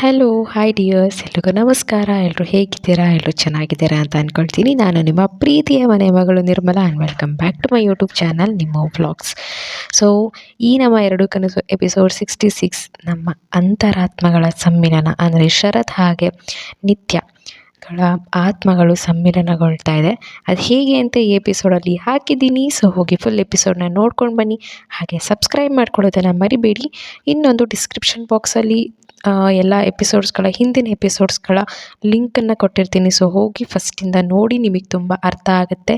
Hello hi dears ಎಲ್ರಿಗೂ ನಮಸ್ಕಾರ. ಎಲ್ಲರೂ ಹೇಗಿದ್ದೀರಾ? ಎಲ್ಲರೂ ಚೆನ್ನಾಗಿದ್ದೀರಾ ಅಂತ ಅಂದ್ಕೊಳ್ತೀನಿ ನಾನು ನಿಮ್ಮ ಪ್ರೀತಿಯ ಮನೆ ಮಗಳು Nirmala and welcome back to my YouTube channel ನಿಮ್ಮ ವ್ಲಾಗ್ಸ್ ಸೊ ಈ ನಮ್ಮ ಎರಡು ಕನಸು ಎಪಿಸೋಡ್ ಸಿಕ್ಸ್ಟಿ ಸಿಕ್ಸ್ ನಮ್ಮ ಅಂತರಾತ್ಮಗಳ ಸಮ್ಮಿಲನ, ಅಂದರೆ ಶರತ್ ಹಾಗೆ ನಿತ್ಯ ಗಳ ಆತ್ಮಗಳು ಸಮ್ಮಿಲನಗೊಳ್ತಾ ಇದೆ. ಅದು ಹೇಗೆ ಅಂತ ಈ ಎಪಿಸೋಡಲ್ಲಿ ಹಾಕಿದ್ದೀನಿ. ಸೊ ಹೋಗಿ ಫುಲ್ ಎಪಿಸೋಡ್ನ ನೋಡ್ಕೊಂಡು ಬನ್ನಿ. ಹಾಗೆ ಸಬ್ಸ್ಕ್ರೈಬ್ ಮಾಡ್ಕೊಳ್ಳೋದನ್ನು ಮರಿಬೇಡಿ. ಇನ್ನೊಂದು ಡಿಸ್ಕ್ರಿಪ್ಷನ್ ಬಾಕ್ಸಲ್ಲಿ ಎಲ್ಲ ಎಪಿಸೋಡ್ಸ್ಗಳ ಹಿಂದಿನ ಎಪಿಸೋಡ್ಸ್ಗಳ ಲಿಂಕನ್ನು ಕೊಟ್ಟಿರ್ತೀನಿ. ಸೊ ಹೋಗಿ ಫಸ್ಟಿಂದ ನೋಡಿ, ನಿಮಗೆ ತುಂಬ ಅರ್ಥ ಆಗುತ್ತೆ.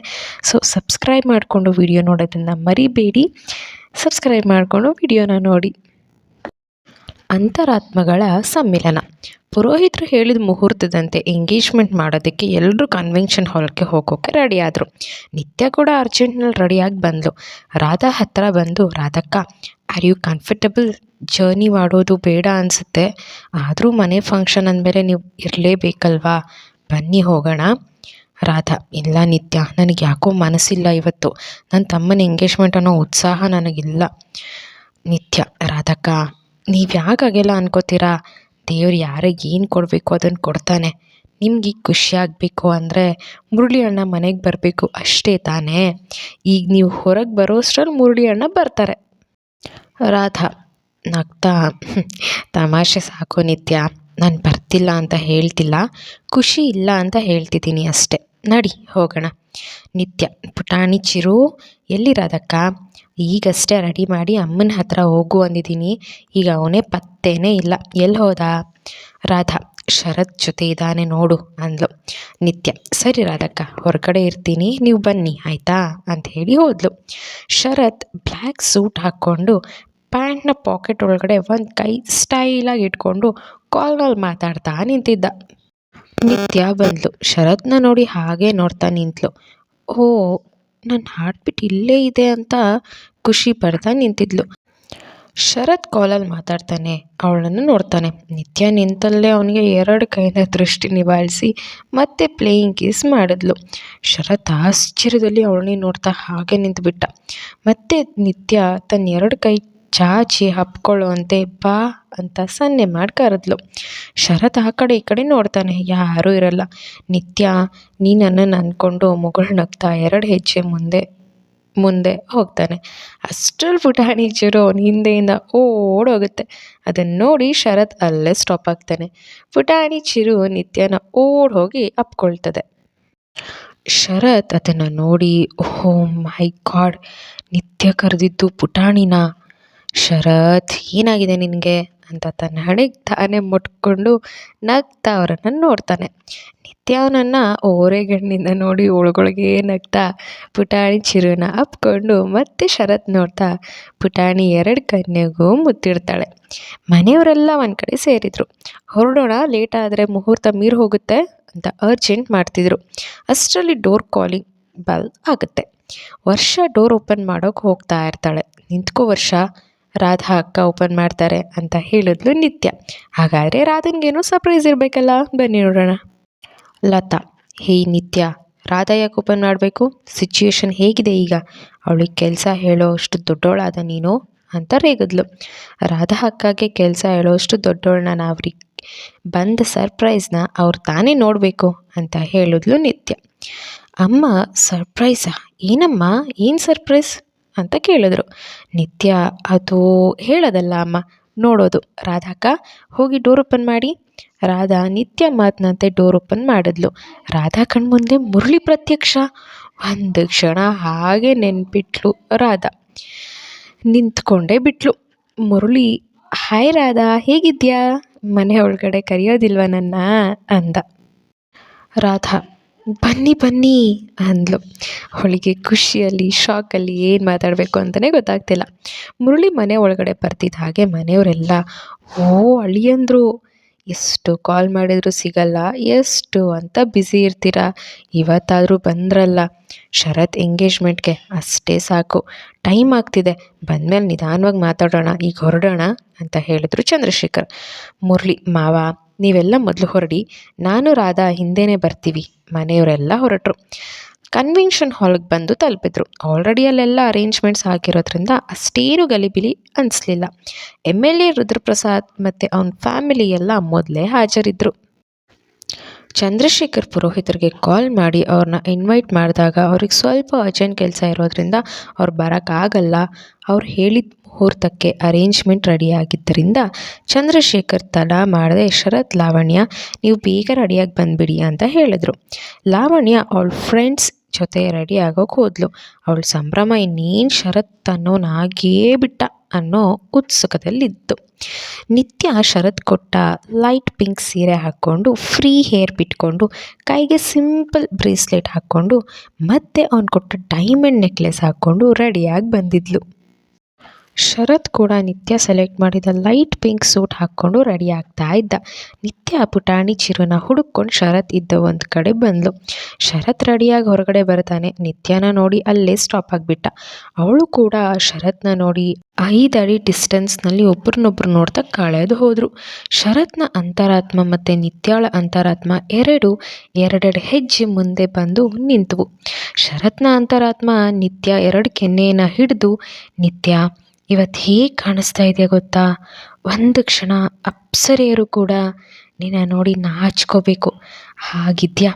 ಸೊ ಸಬ್ಸ್ಕ್ರೈಬ್ ಮಾಡಿಕೊಂಡು ವಿಡಿಯೋ ನೋಡೋದನ್ನು ಮರಿಬೇಡಿ. ಸಬ್ಸ್ಕ್ರೈಬ್ ಮಾಡಿಕೊಂಡು ವಿಡಿಯೋನ ನೋಡಿ. ಅಂತರಾತ್ಮಗಳ ಸಮ್ಮಿಲನ. ಪುರೋಹಿತರು ಹೇಳಿದ ಮುಹೂರ್ತದಂತೆ ಎಂಗೇಜ್ಮೆಂಟ್ ಮಾಡೋದಕ್ಕೆ ಎಲ್ಲರೂ ಕನ್ವೆನ್ಷನ್ ಹಾಲ್ಗೆ ಹೋಗೋಕ್ಕೆ ರೆಡಿಯಾದರು ನಿತ್ಯ ಕೂಡ ಅರ್ಜೆಂಟ್ನಲ್ಲಿ ರೆಡಿಯಾಗಿ ಬಂದಳು ರಾಧಾ ಹತ್ತಿರ ಬಂದು, ರಾಧಕ್ಕ ಆರ್ ಯು ಕಂಫರ್ಟಬಲ್ ಜರ್ನಿ ಮಾಡೋದು ಬೇಡ ಅನಿಸುತ್ತೆ. ಆದರೂ ಮನೆ ಫಂಕ್ಷನ್ ಅಂದಮೇಲೆ ನೀವು ಇರಲೇಬೇಕಲ್ವಾ? ಬನ್ನಿ ಹೋಗೋಣ. ರಾಧಾ, ಇಲ್ಲ ನಿತ್ಯ. ನನಗೆ ಯಾಕೋ ಮನಸ್ಸಿಲ್ಲ ಇವತ್ತು. ನನ್ನ ತಮ್ಮನ ಎಂಗೇಜ್ಮೆಂಟ್ ಅನ್ನೋ ಉತ್ಸಾಹ ನನಗಿಲ್ಲ. ನಿತ್ಯ, ರಾಧಕ್ಕ, ನೀವು ಯಾಕಾಗೆಲ್ಲ ಅನ್ಕೋತೀರಾ? ದೇವ್ರು ಯಾರಿಗೆ ಏನು ಕೊಡಬೇಕು ಅದನ್ನು ಕೊಡ್ತಾನೆ. ನಿಮ್ಗೆ ಈಗ ಖುಷಿಯಾಗಬೇಕು ಅಂದರೆ ಮುರಳಿ ಅಣ್ಣ ಮನೆಗೆ ಬರಬೇಕು ಅಷ್ಟೇ ತಾನೇ. ಈಗ ನೀವು ಹೊರಗೆ ಬರೋಷ್ಟ್ರಲ್ಲಿ ಮುರಳಿ ಅಣ್ಣ ಬರ್ತಾರೆ. ರಾಧಾ, ನಗ್ತಾ, ತಮಾಷೆ ಸಾಕು ನಿತ್ಯ, ನಾನು ಬರ್ತಿಲ್ಲ ಅಂತ ಹೇಳ್ತಿಲ್ಲ, ಖುಷಿ ಇಲ್ಲ ಅಂತ ಹೇಳ್ತಿದ್ದೀನಿ ಅಷ್ಟೆ. ನಡಿ, ಹೋಗೋಣ. ನಿತ್ಯ, ಪುಟಾಣಿ ಚಿರು, ಎಲ್ಲಿ ರಾಧಕ್ಕ? ಈಗಷ್ಟೇ ರೆಡಿ ಮಾಡಿ ಅಮ್ಮನ ಹತ್ರ ಹೋಗು ಅಂದಿದ್ದೀನಿ. ಈಗ ಅವನೇ ಪತ್ತೇನೇ ಇಲ್ಲ. ಎಲ್ಲಿ ಹೋದ? ರಾಧಾ ಶರತ್ ಜೊತೆ ಇದ್ದಾನೆ ನೋಡು ಅಂದ್ಲು. ನಿತ್ಯ, ಸರಿ ರಾಧಕ್ಕ, ಹೊರಗಡೆ ಇರ್ತೀನಿ, ನೀವು ಬನ್ನಿ, ಆಯಿತಾ? ಅಂತ ಹೇಳಿ ಹೋದ್ಲು. ಶರತ್ ಬ್ಲ್ಯಾಕ್ ಸೂಟ್ ಹಾಕ್ಕೊಂಡು ಪ್ಯಾಂಟ್ನ ಪಾಕೆಟ್ ಒಳಗಡೆ ಒಂದು ಕೈ ಸ್ಟೈಲಾಗಿ ಇಟ್ಕೊಂಡು ಕಾಲ್ನಲ್ಲಿ ಮಾತಾಡ್ತಾ ನಿಂತಿದ್ದ. ನಿತ್ಯ ಬಂದ್ಲು. ಶರತ್ನ ನೋಡಿ ಹಾಗೆ ನೋಡ್ತಾ ನಿಂತ್ಲು. ಓ ನನ್ನ ಹಾರ್ಟ್ಬಿಟ್ ಇಲ್ಲೇ ಇದೆ ಅಂತ ಖುಷಿ ಪಡ್ತಾ ನಿಂತಿದ್ಲು. ಶರತ್ ಕಾಲಲ್ಲಿ ಮಾತಾಡ್ತಾನೆ, ಅವಳನ್ನು ನೋಡ್ತಾನೆ. ನಿತ್ಯ ನಿಂತಲ್ಲೇ ಅವನಿಗೆ ಎರಡು ಕೈನ ದೃಷ್ಟಿ ನಿಭಾಯಿಸಿ ಮತ್ತೆ ಪ್ಲೇಯಿಂಗ್ ಕಿಸ್ ಮಾಡಿದ್ಲು. ಶರತ್ ಆಶ್ಚರ್ಯದಲ್ಲಿ ಅವಳನ್ನೇ ನೋಡ್ತಾ ಹಾಗೆ ನಿಂತುಬಿಟ್ಟ. ಮತ್ತೆ ನಿತ್ಯ ತನ್ನ ಎರಡು ಕೈ ಚಾಚಿ ಹಪ್ಕೊಳ್ಳುವಂತೆ ಬಾ ಅಂತ ಸನ್ನೆ ಮಾಡಿ ಕರೆದ್ಲು. ಶರತ್ ಆ ಕಡೆ ಈ ಕಡೆ ನೋಡ್ತಾನೆ, ಯಾರೂ ಇರಲ್ಲ. ನಿತ್ಯ ನೀ ನನ್ನನ್ನು ಅಂದ್ಕೊಂಡು ಮುಗುಳು ನಗ್ತಾ ಎರಡು ಹೆಜ್ಜೆ ಮುಂದೆ ಮುಂದೆ ಹೋಗ್ತಾನೆ. ಅಷ್ಟರಲ್ಲಿ ಪುಟಾಣಿ ಚಿರು ಅವನ ಹಿಂದೆಯಿಂದ ಓಡೋಗುತ್ತೆ. ಅದನ್ನು ನೋಡಿ ಶರತ್ ಅಲ್ಲೇ ಸ್ಟಾಪ್ ಆಗ್ತಾನೆ. ಪುಟಾಣಿ ಚಿರು ನಿತ್ಯನ ಓಡ್ ಹೋಗಿ ಅಪ್ಕೊಳ್ತದೆ. ಶರತ್ ಅದನ್ನು ನೋಡಿ, ಓ ಮೈ ಗಾಡ್, ನಿತ್ಯ ಕರೆದಿದ್ದು ಪುಟಾಣಿನ? ಶರತ್ ಏನಾಗಿದೆ ನಿನಗೆ? ಅಂತ ತನ್ನ ಹಣೆಗೆ ತಾನೇ ಮುಟ್ಕೊಂಡು ನಗ್ತಾ ಅವರನ್ನು ನೋಡ್ತಾನೆ. ನಿತ್ಯ ಅವನನ್ನು ಓರೆಗಣ್ಣಿಂದ ನೋಡಿ ಒಳಗೊಳಗೆ ನಗ್ತಾ ಪುಟಾಣಿ ಚಿರುನ ಅಪ್ಕೊಂಡು ಮತ್ತೆ ಶರತ್ ನೋಡ್ತಾ ಪುಟಾಣಿ ಎರಡು ಕನ್ಯೆಗೂ ಮುತ್ತಿಡ್ತಾಳೆ. ಮನೆಯವರೆಲ್ಲ ಒಂದು ಕಡೆ ಸೇರಿದರು. ಹೊರಡೋಣ ಲೇಟ್ ಆದರೆ ಮುಹೂರ್ತ ಮೀರು ಹೋಗುತ್ತೆ ಅಂತ ಅರ್ಜೆಂಟ್ ಮಾಡ್ತಿದ್ರು. ಅಷ್ಟರಲ್ಲಿ ಡೋರ್ ಕಾಲಿಂಗ್ ಬಲ್ ಆಗುತ್ತೆ. ವರ್ಷ ಡೋರ್ ಓಪನ್ ಮಾಡೋಕೆ ಹೋಗ್ತಾ ಇರ್ತಾಳೆ. ನಿಂತ್ಕೋ ವರ್ಷ ರಾಧಾ ಅಕ್ಕ ಓಪನ್ ಮಾಡ್ತಾರೆ ಅಂತ ಹೇಳಿದ್ಲು ನಿತ್ಯ. ಹಾಗಾದರೆ ರಾಧನ್ಗೇನೋ ಸರ್ಪ್ರೈಸ್ ಇರಬೇಕಲ್ಲ? ಬನ್ನಿ ನೋಡೋಣ. ಲತಾ, ಹೇ ನಿತ್ಯ, ರಾಧಾ ಯಾಕೆ ಓಪನ್ ಮಾಡಬೇಕು? ಸಿಚುಯೇಷನ್ ಹೇಗಿದೆ ಈಗ? ಅವಳಿಗೆ ಕೆಲಸ ಹೇಳೋ ಅಷ್ಟು ದೊಡ್ಡವಳಾದ ನೀನು? ಅಂತ ರೇಗಿದ್ಲು. ರಾಧಾ ಅಕ್ಕಗೆ ಕೆಲಸ ಹೇಳೋ ಹೇಳೋಷ್ಟು ದೊಡ್ಡವಳನ್ನ ಅವ್ರಿಗೆ ಬಂದ ಸರ್ಪ್ರೈಸ್ನ ಅವ್ರು ತಾನೇ ನೋಡಬೇಕು ಅಂತ ಹೇಳಿದ್ಲು ನಿತ್ಯ. ಅಮ್ಮ ಸರ್ಪ್ರೈಸಾ ಏನಮ್ಮ? ಏನು ಸರ್ಪ್ರೈಸ್ ಅಂತ ಕೇಳಿದ್ರು. ನಿತ್ಯ, ಅದು ಹೇಳೋದಲ್ಲ ಅಮ್ಮ, ನೋಡೋದು. ರಾಧಾಕ್ಕ, ಹೋಗಿ ಡೋರ್ ಓಪನ್ ಮಾಡಿ. ರಾಧಾ ನಿತ್ಯ ಮಾತನಂತೆ ಡೋರ್ ಓಪನ್ ಮಾಡಿದ್ಲು. ರಾಧಾ ಕಣ್ಮುಂದೆ ಮುರಳಿ ಪ್ರತ್ಯಕ್ಷ. ಒಂದು ಕ್ಷಣ ಹಾಗೆ ನೆನ್ಪಿಟ್ಲು ರಾಧಾ. ನಿಂತ್ಕೊಂಡೇ ಬಿಟ್ಲು. ಮುರಳಿ, ಹಾಯ್ ರಾಧಾ ಹೇಗಿದ್ಯಾ ಮನೆ ಒಳಗಡೆ ಕರೆಯೋದಿಲ್ವ ನನ್ನ? ಅಂದ. ರಾಧಾ ಬನ್ನಿ ಬನ್ನಿ ಅಂದ್ಲು. ಅವಳಿಗೆ ಖುಷಿಯಲ್ಲಿ ಶಾಕಲ್ಲಿ ಏನು ಮಾತಾಡಬೇಕು ಅಂತಲೇ ಗೊತ್ತಾಗ್ತಿಲ್ಲ. ಮುರಳಿ ಮನೆ ಒಳಗಡೆ ಬರ್ತಿದ್ದ ಹಾಗೆ ಮನೆಯವರೆಲ್ಲ, ಓ, ಅಳಿಯಂದ್ರು, ಎಷ್ಟು ಕಾಲ್ ಮಾಡಿದರೂ ಸಿಗಲ್ಲ, ಎಷ್ಟು ಅಂತ ಬ್ಯುಸಿ ಇರ್ತೀರಾ? ಇವತ್ತಾದರೂ ಬಂದ್ರಲ್ಲ. ಶರತ್ ಎಂಗೇಜ್ಮೆಂಟ್ಗೆ ಅಷ್ಟೇ ಸಾಕು. ಟೈಮ್ ಆಗ್ತಿದೆ. ಬಂದಮೇಲೆ ನಿಧಾನವಾಗಿ ಮಾತಾಡೋಣ, ಈಗ ಹೊರಡೋಣ, ಅಂತ ಹೇಳಿದ್ರು ಚಂದ್ರಶೇಖರ್. ಮುರಳಿ, ಮಾವ, ನೀವೆಲ್ಲ ಮೊದಲು ಹೊರಡಿ. ನಾನು ರಾಧಾ ಹಿಂದೆನೇ ಬರ್ತೀವಿ. ಮನೆಯವರೆಲ್ಲ ಹೊರಟರು. ಕನ್ವೆನ್ಷನ್ ಹಾಲ್ಗೆ ಬಂದು ತಲುಪಿದ್ರು. ಆಲ್ರೆಡಿ ಅಲ್ಲೆಲ್ಲ ಅರೇಂಜ್ಮೆಂಟ್ಸ್ ಆಗಿರೋದ್ರಿಂದ ಅಷ್ಟೇನು ಗಲಿಬಿಲಿ ಅನಿಸ್ಲಿಲ್ಲ. ಎಂ ಎಲ್ ಎ ರುದ್ರಪ್ರಸಾದ್ ಮತ್ತು ಅವನ ಫ್ಯಾಮಿಲಿ ಎಲ್ಲ ಮೊದಲೇ ಹಾಜರಿದ್ದರು ಚಂದ್ರಶೇಖರ್ ಪುರೋಹಿತರಿಗೆ ಕಾಲ್ ಮಾಡಿ ಅವ್ರನ್ನ ಇನ್ವೈಟ್ ಮಾಡಿದಾಗ ಅವ್ರಿಗೆ ಸ್ವಲ್ಪ ಅರ್ಜೆಂಟ್ ಕೆಲಸ ಇರೋದ್ರಿಂದ ಅವ್ರು ಬರೋಕ್ಕಾಗಲ್ಲ. ಅವ್ರು ಹೇಳಿದ ಮುಹೂರ್ತಕ್ಕೆ ಅರೇಂಜ್ಮೆಂಟ್ ರೆಡಿಯಾಗಿದ್ದರಿಂದ ಚಂದ್ರಶೇಖರ್ ತಡ ಮಾಡದೆ, ಶರತ್ ಲಾವಣ್ಯ, ನೀವು ಬೇಗ ರೆಡಿಯಾಗಿ ಬಂದುಬಿಡಿ ಅಂತ ಹೇಳಿದರು. ಲಾವಣ್ಯ ಅವಳ ಫ್ರೆಂಡ್ಸ್ ಜೊತೆ ರೆಡಿ ಆಗೋಕೆ ಹೋದ್ಲು. ಅವಳ ಸಂಭ್ರಮ ಇನ್ನೇನು ಶರತ್ ಅನ್ನೋನಾಗೇ ಬಿಟ್ಟ ಅನ್ನೋ ಉತ್ಸುಕದಲ್ಲಿತ್ತು. ನಿತ್ಯ ಶರತ್ ಕೊಟ್ಟ ಲೈಟ್ ಪಿಂಕ್ ಸೀರೆ ಹಾಕ್ಕೊಂಡು ಫ್ರೀ ಹೇರ್ ಬಿಟ್ಕೊಂಡು, ಕೈಗೆ ಸಿಂಪಲ್ ಬ್ರೇಸ್ಲೆಟ್ ಹಾಕ್ಕೊಂಡು, ಮತ್ತೆ ಅವ್ನು ಕೊಟ್ಟ ಡೈಮಂಡ್ ನೆಕ್ಲೆಸ್ ಹಾಕ್ಕೊಂಡು ರೆಡಿಯಾಗಿ ಬಂದಿದ್ಲು. ಶರತ್ ಕೂಡ ನಿತ್ಯ ಸೆಲೆಕ್ಟ್ ಮಾಡಿದ ಲೈಟ್ ಪಿಂಕ್ ಸೂಟ್ ಹಾಕ್ಕೊಂಡು ರೆಡಿ ಆಗ್ತಾ ಇದ್ದ. ನಿತ್ಯ ಪುಟಾಣಿ ಚಿರುನ ಹುಡುಕೊಂಡು ಶರತ್ ಇದ್ದ ಒಂದು ಕಡೆ ಬಂದ್ಲು. ಶರತ್ ರೆಡಿಯಾಗಿ ಹೊರಗಡೆ ಬರ್ತಾನೆ. ನಿತ್ಯನ ನೋಡಿ ಅಲ್ಲೇ ಸ್ಟಾಪ್ ಆಗಿಬಿಟ್ಟ. ಅವಳು ಕೂಡ ಶರತ್ನ ನೋಡಿ ಐದು ಅಡಿ ಡಿಸ್ಟೆನ್ಸ್ನಲ್ಲಿ ಒಬ್ರನ್ನೊಬ್ರು ನೋಡ್ತಾ ಕಳೆದು ಹೋದರು. ಶರತ್ನ ಅಂತರಾತ್ಮ ಮತ್ತು ನಿತ್ಯಾಳ ಅಂತರಾತ್ಮ ಎರಡು, ಎರಡೆರಡು ಹೆಜ್ಜೆ ಮುಂದೆ ಬಂದು ನಿಂತವು. ಶರತ್ನ ಅಂತರಾತ್ಮ ನಿತ್ಯ ಎರಡು ಕೆನ್ನೆಯನ್ನು ಹಿಡಿದು, ನಿತ್ಯ ಇವತ್ತು ಹೇಗೆ ಕಾಣಿಸ್ತಾ ಇದೆಯಾ ಗೊತ್ತಾ? ಒಂದು ಕ್ಷಣ ಅಪ್ಸರೆಯರು ಕೂಡ ನಿನ್ನ ನೋಡಿ ನಾಚ್ಕೋಬೇಕು. ಹಾಗಿದ್ಯಾ?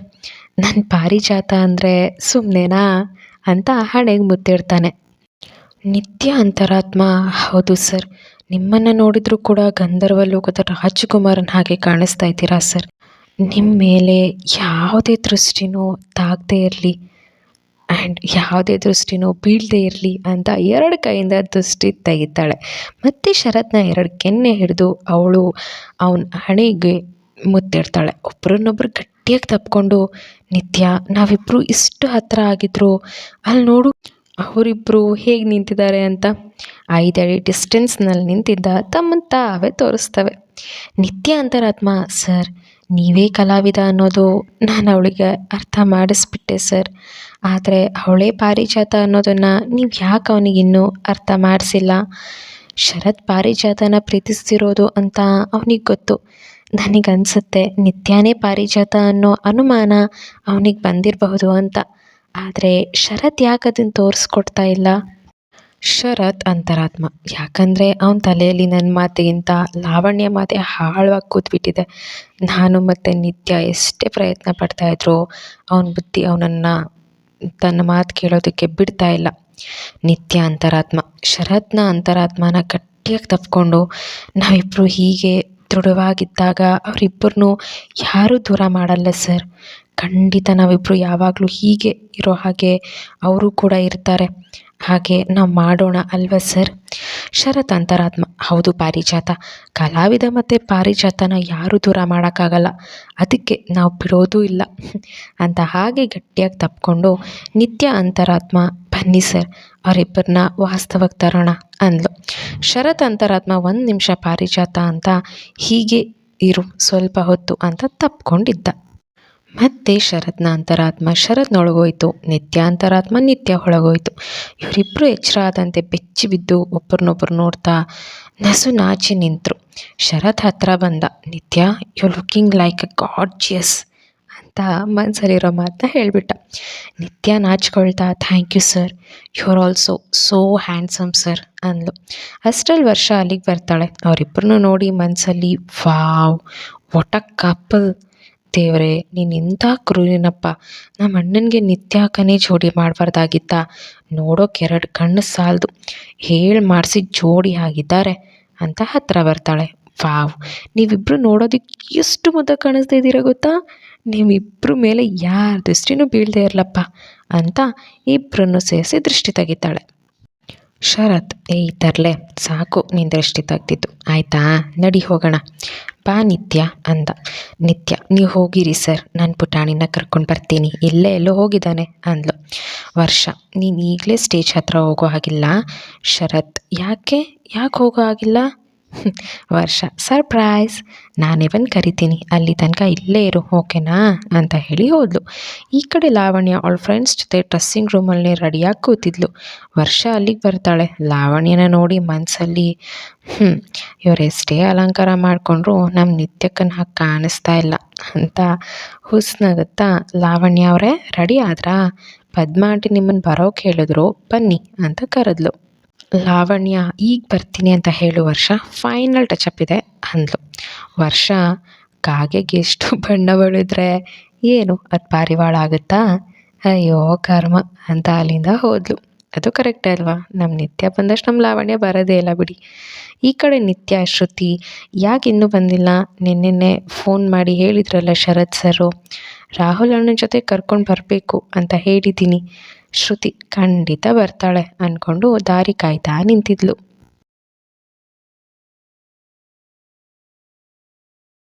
ನನ್ನ ಪಾರಿಜಾತ ಅಂದರೆ ಸುಮ್ಮನೆನಾ ಅಂತ ಹಣೆಗೆ ಮುತ್ತಿಡ್ತಾನೆ ನಿತ್ಯ ಅಂತರಾತ್ಮ, ಹೌದು ಸರ್. ನಿಮ್ಮನ್ನು ನೋಡಿದರೂ ಕೂಡ ಗಂಧರ್ವ ಲೋಕದ ರಾಜಕುಮಾರನ ಹಾಗೆ ಕಾಣಿಸ್ತಾ ಇದ್ದೀರಾ ಸರ್? ನಿಮ್ಮ ಮೇಲೆ ಯಾವುದೇ ದೃಷ್ಟಿನೂ ತಾಗದೇ ಇರಲಿ. ಆ್ಯಂಡ್ ಯಾವುದೇ ದೃಷ್ಟಿನೂ ಬೀಳದೇ ಇರಲಿ ಅಂತ ಎರಡು ಕೈಯಿಂದ ದೃಷ್ಟಿ ತೆಗಿತಾಳೆ. ಮತ್ತು ಶರತ್ನ ಎರಡು ಕೆನ್ನೆ ಹಿಡಿದು ಅವಳು ಅವನ ಹಣೆಗೆ ಮುತ್ತಿಡ್ತಾಳೆ. ಒಬ್ರನ್ನೊಬ್ರು ಗಟ್ಟಿಯಾಗಿ ತಪ್ಕೊಂಡು, ನಿತ್ಯ ನಾವಿಬ್ಬರು ಇಷ್ಟು ಹತ್ತಿರ ಆಗಿದ್ರು, ಅಲ್ಲಿ ನೋಡು ಅವರಿಬ್ಬರು ಹೇಗೆ ನಿಂತಿದ್ದಾರೆ ಅಂತ? ಐದಡಿ ಡಿಸ್ಟೆನ್ಸ್ನಲ್ಲಿ ನಿಂತಿದ್ದ ತಮ್ಮನ್ನು ತಾವೇ ತೋರಿಸ್ತವೆ. ನಿತ್ಯ ಅಂತರಾತ್ಮ ಸರ್ ನೀವೇ ಕಲಾವಿದ ಅನ್ನೋದು ನಾನು ಅವಳಿಗೆ ಅರ್ಥ ಮಾಡಿಸ್ಬಿಟ್ಟೆ, ಸರ್. ಆದರೆ ಅವಳೇ ಪಾರಿಜಾತ ಅನ್ನೋದನ್ನು ನೀವು ಯಾಕೆ ಅವನಿಗಿನ್ನೂ ಅರ್ಥ ಮಾಡಿಸಿಲ್ಲ? ಶರತ್ ಪಾರಿಜಾತನ ಪ್ರೀತಿಸ್ತಿರೋದು ಅಂತ ಅವನಿಗೆ ಗೊತ್ತು. ನನಗನ್ಸುತ್ತೆ ನಿತ್ಯಾನೇ ಪಾರಿಜಾತ ಅನ್ನೋ ಅನುಮಾನ ಅವನಿಗೆ ಬಂದಿರಬಹುದು ಅಂತ. ಆದರೆ ಶರತ್ ಯಾಕೆ ಅದನ್ನು ತೋರಿಸ್ಕೊಡ್ತಾ ಇಲ್ಲ? ಶರತ್ ಅಂತರಾತ್ಮ. ಯಾಕಂದರೆ ಅವನ ತಲೆಯಲ್ಲಿ ನನ್ನ ಮಾತಿಗಿಂತ ಲಾವಣ್ಯ ಮಾತೆ ಆಳವಾಗಿ ಕೂತ್ಬಿಟ್ಟಿದೆ. ನಾನು ಮತ್ತು ನಿತ್ಯ ಎಷ್ಟೇ ಪ್ರಯತ್ನ ಪಡ್ತಾಯಿದ್ರು ಅವನ ಬುದ್ಧಿ ಅವನನ್ನು, ತನ್ನ ಮಾತು ಕೇಳೋದಕ್ಕೆ ಬಿಡ್ತಾ ಇಲ್ಲ. ನಿತ್ಯ ಅಂತರಾತ್ಮ. ಶರತ್ನ ಅಂತರಾತ್ಮನ ಗಟ್ಟಿಯಾಗಿ ತಪ್ಪಿಕೊಂಡು ನಾವಿಬ್ಬರು ಹೀಗೆ ದೃಢವಾಗಿದ್ದಾಗ ಅವರಿಬ್ಬರನ್ನೂ ಯಾರೂ ದೂರ ಮಾಡಲ್ಲ ಸರ್. ಖಂಡಿತ ನಾವಿಬ್ಬರು ಯಾವಾಗಲೂ ಹೀಗೆ ಇರೋ ಹಾಗೆ ಅವರು ಕೂಡ ಇರ್ತಾರೆ. ಹಾಗೆ ನಾವು ಮಾಡೋಣ ಅಲ್ವಾ ಸರ್? ಶರತ್ ಅಂತರಾತ್ಮ, ಹೌದು ಪಾರಿಜಾತ. ಕಲಾವಿದ ಮತ್ತು ಪಾರಿಜಾತನ ಯಾರೂ ದೂರ ಮಾಡೋಕ್ಕಾಗಲ್ಲ. ಅದಕ್ಕೆ ನಾವು ಬಿಡೋದೂ ಇಲ್ಲ. ಅಂತ ಹಾಗೆ ಗಟ್ಟಿಯಾಗಿ ತಪ್ಪಿಕೊಂಡು ನಿತ್ಯ ಅಂತರಾತ್ಮ, ಬನ್ನಿ ಸರ್ ಅವರಿಬ್ಬರನ್ನ ವಾಸ್ತವಕ್ಕೆ ತರೋಣ ಅಂದ್ಲು. ಶರತ್ ಅಂತರಾತ್ಮ ಒಂದು ನಿಮಿಷ ಪಾರಿಜಾತ ಅಂತ ಹೀಗೆ ಇರು, ಸ್ವಲ್ಪ ಹೊತ್ತು ಅಂತ ತಪ್ಕೊಂಡಿದ್ದ. ಮತ್ತೆ ಶರತ್ನ ಅಂತರಾತ್ಮ ಶರತ್ನೊಳಗೋಯ್ತು. ನಿತ್ಯ ಅಂತರಾತ್ಮ ನಿತ್ಯ ಒಳಗೋಯ್ತು ಇವರಿಬ್ಬರು ಎಚ್ಚರ ಆದಂತೆ ಬೆಚ್ಚಿ ಬಿದ್ದು ಒಬ್ಬರನ್ನೊಬ್ಬರು ನೋಡ್ತಾ ನಸು ನಾಚಿ ನಿಂತರು. ಶರತ್ ಹತ್ರ ಬಂದ, Nitya you looking like a gorgeous ಅಂತ ಮನಸ್ಸಲ್ಲಿರೋ ಮಾತನ್ನ ಹೇಳಿಬಿಟ್ಟ. Nitya ನಾಚ್ಕೊಳ್ತಾ thank you sir you are also so handsome sir ಅಂದ್ಲು. ಅಷ್ಟರಲ್ಲಿ ವರ್ಷ ಅಲ್ಲಿಗೆ ಬರ್ತಾಳೆ. ಅವರಿಬ್ಬರನ್ನೂ ನೋಡಿ ಮನಸ್ಸಲ್ಲಿ ವಾವ್ ವಾಟ್ ಅ ಕಪಲ್ ದೇವರೇ, ನೀನು ಎಂಥ ಕ್ರೂರಿನಪ್ಪ. ನಮ್ಮ ಅಣ್ಣನಿಗೆ ನಿತ್ಯಾಕನೇ ಜೋಡಿ ಮಾಡಬಾರ್ದಾಗಿತ್ತ. ನೋಡೋಕೆ ಎರಡು ಕಣ್ಣು ಸಾಲದು. ಹೇಳಿ ಮಾಡಿಸಿ ಜೋಡಿ ಆಗಿದ್ದಾರೆ ಅಂತ ಹತ್ತಿರ ಬರ್ತಾಳೆ. ವಾವ್ ನೀವಿಬ್ಬರು ನೋಡೋದಕ್ಕೆ ಎಷ್ಟು ಮುದ್ದ ಕಾಣಿಸ್ತಾ ಇದ್ದೀರಾ ಗೊತ್ತಾ? ನೀವಿಬ್ಬರ ಮೇಲೆ ಯಾರ ದೃಷ್ಟಿನೂ ಬೀಳದೇ ಇರಲಪ್ಪ ಅಂತ ಇಬ್ಬರನ್ನು ಸೇರಿಸಿ ದೃಷ್ಟಿ ತೆಗಿತಾಳೆ. ಶರತ್, ಏಯ್ ತರಲೆ, ಸಾಕು, ನೀನು ದೃಷ್ಟಿ ತೆಗ್ದಿದ್ದು. ಆಯಿತಾ? ನಡಿ ಹೋಗೋಣ. ನಿತ್ಯ ಅಂದ. ನಿತ್ಯ, ನೀವು ಹೋಗಿರಿ ಸರ್, ನಾನು ಪುಟಾಣಿನ ಕರ್ಕೊಂಡು ಬರ್ತೀನಿ. ಇಲ್ಲೇ ಎಲ್ಲೋ ಹೋಗಿದ್ದಾನೆ ಅಂದ್ಲು. ವರ್ಷ, ನೀನು ಈಗಲೇ ಸ್ಟೇಜ್ ಹತ್ರ ಹೋಗೋ ಹಾಗಿಲ್ಲ. ಶರತ್, ಯಾಕೆ? ಯಾಕೆ ಹೋಗೋ ಹಾಗಿಲ್ಲ? ವರ್ಷ. ಸರ್ಪ್ರೈಸ್ ನಾನೇ ಕರಿತೀನಿ. ಅಲ್ಲಿ ತನಕ ಇಲ್ಲೇ ಇರು, ಓಕೆನಾ? ಅಂತ ಹೇಳಿ ಹೋದ್ಲು. ಈ ಕಡೆ ಲಾವಣ್ಯ ಅವಳ ಫ್ರೆಂಡ್ಸ್ ಜೊತೆ ಡ್ರೆಸ್ಸಿಂಗ್ ರೂಮಲ್ಲಿ ರೆಡಿಯಾಗಿ ಕೂತಿದ್ಲು. ವರ್ಷ ಅಲ್ಲಿಗೆ ಬರ್ತಾಳೆ. ಲಾವಣ್ಯನ ನೋಡಿ ಮನಸ್ಸಲ್ಲಿ ಹ್ಞೂ ಇವರೆಷ್ಟೇ ಅಲಂಕಾರ ಮಾಡಿಕೊಂಡ್ರು ನಮ್ಮ ನಿತ್ಯಕ್ಕನ ಹಾಗೆ ಕಾಣಿಸ್ತಾ ಇಲ್ಲ ಅಂತ ಹುಸ್ನಗುತ್ತಾ, ಲಾವಣ್ಯ ಅವರೇ ರೆಡಿ ಆದ್ರಾ? ಪದ್ಮಾಂಟಿ ನಿಮ್ಮನ್ನು ಬರೋಕೆ ಹೇಳಿದ್ರು, ಬನ್ನಿ ಅಂತ ಕರೆದ್ಲು. ಲಾವಣ್ಯ, ಈಗ ಬರ್ತೀನಿ ಅಂತ ಹೇಳು ವರ್ಷ ಫೈನಲ್ ಟಚಪ್ ಇದೆ ಅಂದ್ಲು. ವರ್ಷ, ಕಾಗೆಗೆ ಎಷ್ಟು ಬಣ್ಣ ಬಳಿದ್ರೆ ಏನು ಅದು ಪಾರಿವಾಳ ಆಗುತ್ತಾ? ಅಯ್ಯೋ, ಕರ್ಮ ಅಂತ ಅಲ್ಲಿಂದ ಹೋದ್ಲು. ಅದು ಕರೆಕ್ಟ್ ಅಲ್ವಾ? ನಮ್ಮ ನಿತ್ಯ ಬಂದಷ್ಟು ನಮ್ಮ ಲಾವಣ್ಯ ಬರೋದೇ ಇಲ್ಲ ಬಿಡಿ. ಈ ಕಡೆ ನಿತ್ಯ, ಶ್ರುತಿ, ಯಾಕೆ ಇನ್ನೂ ಬಂದಿಲ್ಲ? ನಿನ್ನೆನ್ನೆ ಫೋನ್ ಮಾಡಿ ಹೇಳಿದ್ರಲ್ಲ ಶರತ್ ಸರು ರಾಹುಲ್ ಅಣ್ಣನ ಜೊತೆ ಕರ್ಕೊಂಡು ಬರಬೇಕು ಅಂತ ಹೇಳಿದ್ದೀನಿ. ಶ್ರುತಿ ಖಂಡಿತ ಬರ್ತಾಳೆ ಅಂದ್ಕೊಂಡು ದಾರಿ ಕಾಯ್ತಾ ನಿಂತಿದ್ಲು.